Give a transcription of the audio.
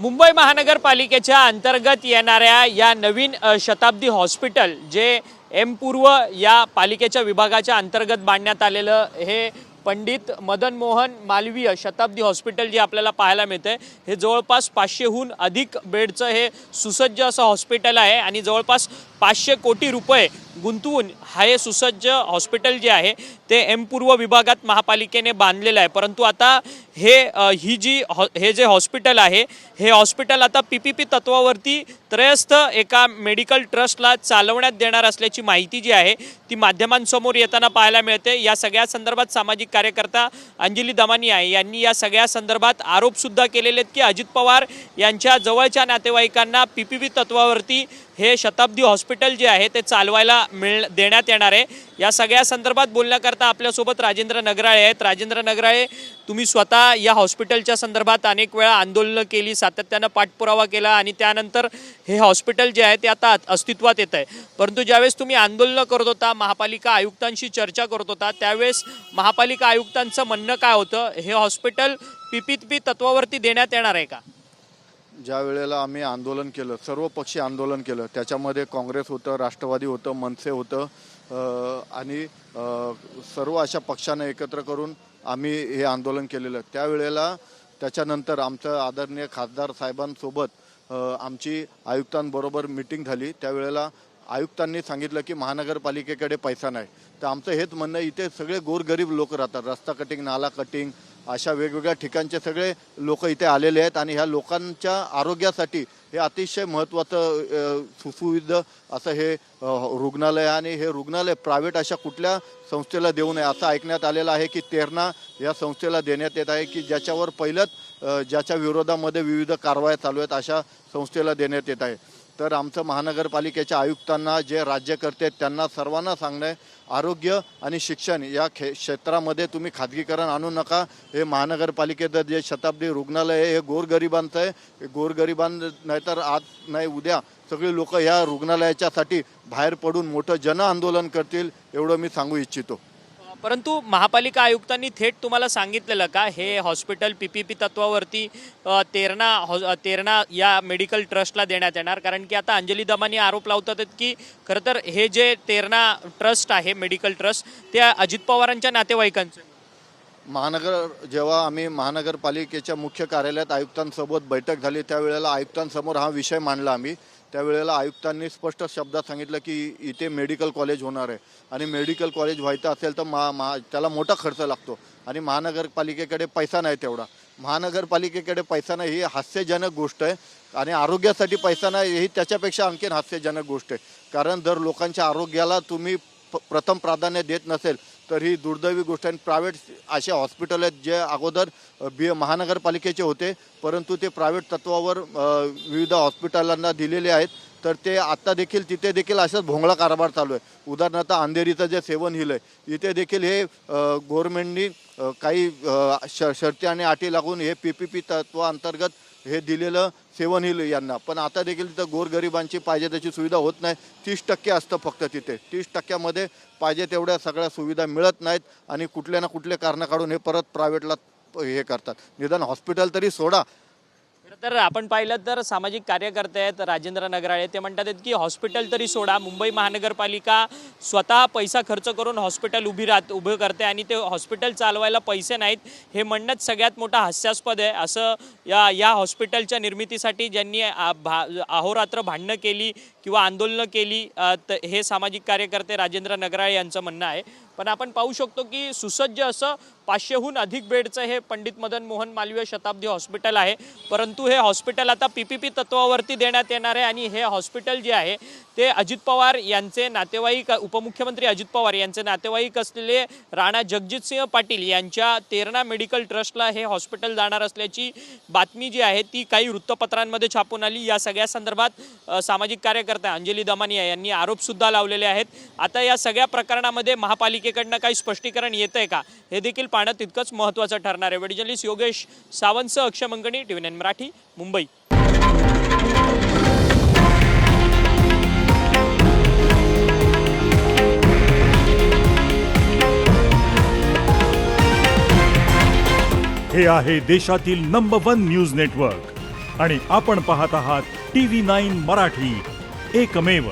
मुंबई महानगरपालिकेच्या अंतर्गत येणाऱ्या या नवीन शताब्दी हॉस्पिटल जे एम पूर्व या पालिकेच्या विभागाच्या अंतर्गत बांधण्यात आलेलं हे पंडित मदन मोहन मालवीय शताब्दी हॉस्पिटल जे आपल्याला पाहायला मिळतं हे जवळपास पाचशेहून अधिक बेडचं हे सुसज्ज असं हॉस्पिटल आहे आणि जवळपास पाचशे कोटी रुपये गुंतवून हा हे सुसज्ज हॉस्पिटल जे आहे ते एम पूर्व विभागात महापालिकेने बांधलेलं आहे. परंतु आता हे ही जी हॉ हे जे हॉस्पिटल आहे हे हॉस्पिटल आता पी पी पी तत्वावरती त्रयस्थ एका मेडिकल ट्रस्टला चालवण्यात देणार असल्याची माहिती जी आहे ती माध्यमांसमोर येताना पाहायला मिळते. या सगळ्या संदर्भात सामाजिक कार्यकर्ता अंजली दमानी आहे यांनी या सगळ्या संदर्भात आरोपसुद्धा केलेले आहेत की अजित पवार यांच्या जवळच्या नातेवाईकांना पी पी पी तत्वावरती हे शताब्दी हॉस्पिटल जे आहे ते चालवायला मिळ देण्यात येणार आहे. या सगळ्या संदर्भात बोलण्याकरता आपल्यासोबत राजेंद्र नगराळे आहेत. राजेंद्र नगराळे तुम्ही स्वतः या हॉस्पिटलच्या संदर्भात अनेक वेळा आंदोलनं केली सातत्यानं पाठपुरावा केला आणि त्यानंतर हे हॉस्पिटल जे आहे ते आता अस्तित्वात येत आहे परंतु ज्यावेळेस तुम्ही आंदोलनं करत होता महापालिका आयुक्तांशी चर्चा करत होता त्यावेळेस महापालिका आयुक्तांचं म्हणणं काय होतं? हे हॉस्पिटल पी पी पी तत्वावरती देण्यात येणार आहे का? ज्या वेळेला आम्ही आंदोलन केलं सर्व पक्षी आंदोलन केलं त्याच्यामध्ये काँग्रेस होतं राष्ट्रवादी होतं मनसे होतं आणि सर्व अशा पक्षांना एकत्र करून आम्ही हे आंदोलन केलेलं. त्यावेळेला त्याच्यानंतर आमचं आदरणीय खासदार साहेबांसोबत आमची आयुक्तांबरोबर मिटिंग झाली. त्यावेळेला आयुक्तांनी सांगितलं की महानगरपालिकेकडे पैसा नाही. तर आमचं हेच म्हणणं इथे सगळे गोरगरीब लोक राहतात. रस्ता कटिंग नाला कटिंग अशा वेगवेगळ्या ठिकाणचे सगळे लोक इथे आलेले आहेत आणि ह्या लोकांच्या आरोग्यासाठी हे अतिशय महत्त्वाचं सुसुविध असं हे रुग्णालय आहे आणि हे रुग्णालय प्रायव्हेट अशा कुठल्या संस्थेला देऊ नये असं ऐकण्यात आलेलं आहे की तेरणा या संस्थेला देण्यात येत आहे की ज्याच्यावर पहिलंच ज्याच्या विरोधामध्ये विविध कारवाया चालू आहेत अशा संस्थेला देण्यात येत आहे. तर आमचं महानगरपालिकेच्या आयुक्तांना जे राज्यकर्ते आहेत त्यांना सर्वांना सांगणं आहे आरोग्य आणि शिक्षण या खे क्षेत्रामध्ये तुम्ही खाजगीकरण आणू नका. हे महानगरपालिकेचं जे शताब्दी रुग्णालय आहे हे गोरगरिबांचं आहे. हे गोरगरिबां नाहीतर आज नाही उद्या सगळी लोक या रुग्णालयाच्यासाठी बाहेर पडून मोठं जन आंदोलन करतील एवढं मी सांगू इच्छितो. परंतु महापालिका आयुक्तांनी थेट तुम्हाला सांगितलेलं का हे हॉस्पिटल पी पी पी तत्वावरती तेरणा हॉ तेरणा या मेडिकल ट्रस्टला देण्यात येणार. कारण की आता अंजली दमानी आरोप लावतात आहेत की खरं तर हे जे तेरणा ट्रस्ट आहे मेडिकल ट्रस्ट ते अजित पवारांच्या नातेवाईकांचं. महानगर जेव्हा आम्ही महानगरपालिकेच्या मुख्य कार्यालयात आयुक्तांसोबत बैठक झाली त्यावेळेला आयुक्तांसमोर हा विषय मांडला आम्ही. त्यावेळेला आयुक्तांनी स्पष्ट शब्दात सांगितलं की इथे मेडिकल कॉलेज होणार आहे. आणि मेडिकल कॉलेज व्हायचं असेल तर मा मा त्याला मोठा खर्च लागतो. आणि महानगरपालिकेकडे पैसा नाही तेवढा. महानगरपालिकेकडे पैसा नाही ही हास्यजनक गोष्ट आहे. आणि आरोग्यासाठी पैसा नाही ही त्याच्यापेक्षा आणखीन हास्यजनक गोष्ट आहे. कारण जर लोकांच्या आरोग्याला तुम्ही प्रथम प्राधान्य देत नसेल तर ही दुर्दैवी गोष्ट आणि प्रायव्हेट असे हॉस्पिटल आहेत जे अगोदर बी महानगरपालिकेचे होते. परंतु ते प्रायव्हेट तत्वावर विविध हॉस्पिटलांना दिलेले आहेत. तर ते आत्ता देखील तिथे देखील असाच भोंगळा कारभार चालू आहे. उदाहरणार्थ अंधेरीचं जे सेवन हिल आहे इथे देखील हे गव्हर्नमेंटनी काही श शर्ती आणि अटी लागून हे पी पी पी तत्वाअंतर्गत हे दिलेलं सेवन हिल यांना. पण आता देखील तिथं गोरगरिबांची पाहिजे त्याची सुविधा होत नाही. तीस टक्के असतं फक्त तिथे. तीस टक्क्यामध्ये पाहिजे तेवढ्या सगळ्या सुविधा मिळत नाहीत आणि कुठल्या ना कुठल्या कारणं काढून हे परत प्रायव्हेटला हे करतात. निदान हॉस्पिटल तरी सोडा. तर आपण पाहिलं तर सामाजिक कार्यकर्ते आहेत राजेंद्र नगराळे ते म्हणतात आहेत की हॉस्पिटल तरी सोडा मुंबई महानगरपालिका स्वतः पैसा खर्च करून हॉस्पिटल उभी राहत उभं करते आणि ते हॉस्पिटल चालवायला पैसे नाहीत हे म्हणणंच सगळ्यात मोठं हास्यास्पद आहे. असं या या हॉस्पिटलच्या निर्मितीसाठी ज्यांनी भा अहोरात्र भांडणं केली किंवा आंदोलनं केली तर हे सामाजिक कार्यकर्ते राजेंद्र नगराळे यांचं म्हणणं आहे. पण आपण पाहू शकतो की सुसज्ज असं पाचशेहून अधिक बेडचं हे पंडित मदन मोहन मालवीय शताब्दी हॉस्पिटल आहे. परंतु हे हॉस्पिटल आता पी पी पी तत्वावरती देण्यात येणार आहे आणि हे हॉस्पिटल जे आहे ते अजित पवार यांचे नातेवाईक उपमुख्यमंत्री अजित पवार यांचे नातेवाईक असलेले राणा जगजितसिंह पाटील यांच्या तेरणा मेडिकल ट्रस्टला हे हॉस्पिटल जाणार असल्याची बातमी जी आहे ती काही वृत्तपत्रांमध्ये छापून आली. या सगळ्या संदर्भात सामाजिक कार्यकर्त्या अंजली दमानिया यांनी आरोपसुद्धा लावलेले आहेत. आता या सगळ्या प्रकरणामध्ये महापालिके पालिकेकडनं काही स्पष्टीकरण येतंय का? हे देखील पाहणं तितकंच महत्त्वाचं ठरणार आहे. व्हिडिओ योगेश सावंतसह अक्षय मंगणी टी व्ही मराठी मुंबई. हे आहे देशातील नंबर वन न्यूज नेटवर्क आणि आपण पाहत आहात टी व्ही नाईन मराठी. एकमेव